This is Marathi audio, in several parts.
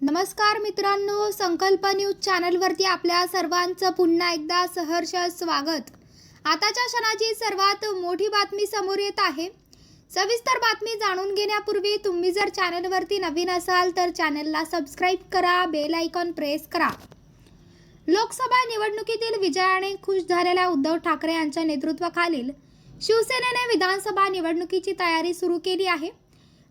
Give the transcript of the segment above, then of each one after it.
नमस्कार मित्रांनो संकल्प न्यूज चॅनलवरती आपल्या सर्वांचं पुन्हा एकदा सहर्ष स्वागत. आताच्या क्षणाची सर्वात मोठी बातमी समोर येत आहे. सविस्तर बातमी जाणून घेण्यापूर्वी तुम्ही जर चॅनलवरती नवीन असाल तर चॅनलला सबस्क्राईब करा बेल आयकॉन प्रेस करा. लोकसभा निवडणुकीतील विजयाने खुश झालेल्या उद्धव ठाकरे यांच्या नेतृत्वाखालील शिवसेनेने विधानसभा निवडणुकीची तयारी सुरू केली आहे.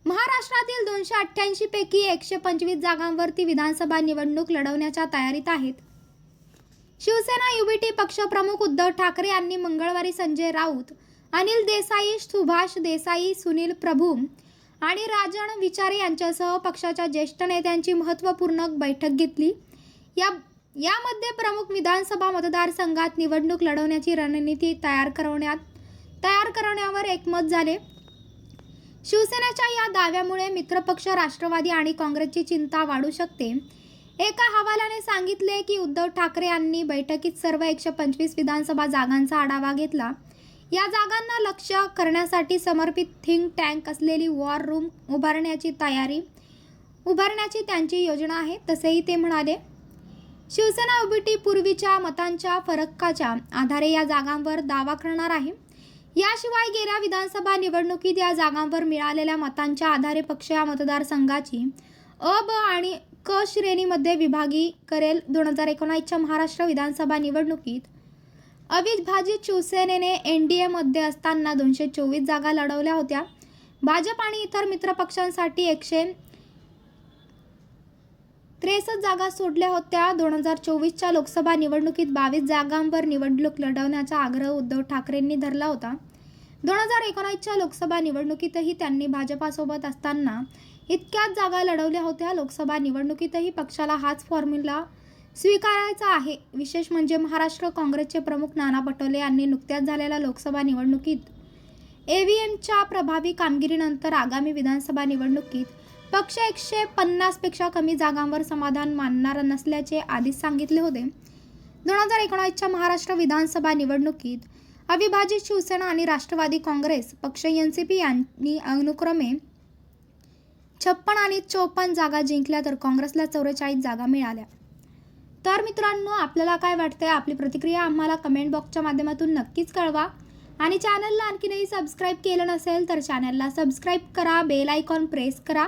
महाराष्ट्रातील दोनशे अठ्ठ्याऐंशी पैकी एकशे पंचवीस जागांवरती विधानसभा निवडणूक लढवण्याच्या तयारीत आहेत. शिवसेना युबीटी पक्षप्रमुख उद्धव ठाकरे यांनी मंगळवारी संजय राऊत अनिल देसाई सुभाष देसाई सुनील प्रभू आणि राजन विचारे यांच्यासह पक्षाच्या ज्येष्ठ नेत्यांची महत्त्वपूर्ण बैठक घेतली. या यामध्ये प्रमुख विधानसभा मतदारसंघात निवडणूक लढवण्याची रणनीती तयार करण्यात तयार करण्यावर एकमत झाले. शिवसेनेच्या या दाव्यामुळे मित्रपक्ष राष्ट्रवादी आणि काँग्रेसची चिंता वाढू शकते. एका हवालाने सांगितले की उद्धव ठाकरे यांनी बैठकीत सर्व एकशे पंचवीस विधानसभा जागांचा आढावा घेतला. या जागांना लक्ष करण्यासाठी समर्पित थिंक टँक असलेली वॉर रूम उभारण्याची तयारी उभारण्याची त्यांची योजना आहे तसेही ते म्हणाले. शिवसेना ओबीटी पूर्वीच्या मतांच्या फरकाच्या आधारे या जागांवर दावा करणार आहे. याशिवाय गेल्या विधानसभा निवडणुकीत या जागांवर मिळालेल्या मतांच्या आधारे पक्ष या मतदारसंघाची अ ब आणि क श्रेणीमध्ये विभागी करेल. दोन हजार एकोणावीसच्या महाराष्ट्र विधानसभा निवडणुकीत अविभाजित शिवसेनेने एन डी एमध्ये असताना दोनशे चोवीस जागा लढवल्या होत्या. भाजप आणि इतर मित्रपक्षांसाठी एकशे त्रेसष्ट जागा सोडल्या होत्या. दोन हजार चोवीसच्या लोकसभा निवडणुकीत बावीस जागांवर निवडणूक लढवण्याचा आग्रह उद्धव ठाकरेंनी धरला होता. दोन हजार एकोणावीसच्या लोकसभा निवडणुकीतही त्यांनी भाजपासोबत असताना इतक्याच जागा लढवल्या होत्या. लोकसभा निवडणुकीतही पक्षाला हाच फॉर्म्युला स्वीकारायचा आहे. विशेष म्हणजे महाराष्ट्र काँग्रेसचे प्रमुख नाना पटोले यांनी नुकत्याच झालेल्या लोकसभा निवडणुकीत एव्हीएमच्या प्रभावी कामगिरीनंतर आगामी विधानसभा निवडणुकीत पक्ष एकशे पन्नासपेक्षा कमी जागांवर समाधान मानणार नसल्याचे आधीच सांगितले होते. दोन हजार एकोणावीसच्या महाराष्ट्र विधानसभा निवडणुकीत अविभाजित शिवसेना आणि राष्ट्रवादी काँग्रेस पक्ष एन सी पी यांनी अनुक्रमे छप्पन आणि चोपन्न जागा जिंकल्या तर काँग्रेसला चौवेचाळीस जागा मिळाल्या. तर मित्रांनो आपल्याला काय वाटतंय? आपली प्रतिक्रिया आम्हाला कमेंट बॉक्सच्या माध्यमातून नक्कीच कळवा. आणि चॅनलला आणखीनही सबस्क्राईब केलं नसेल तर चॅनलला सबस्क्राईब करा बेल आयकॉन प्रेस करा.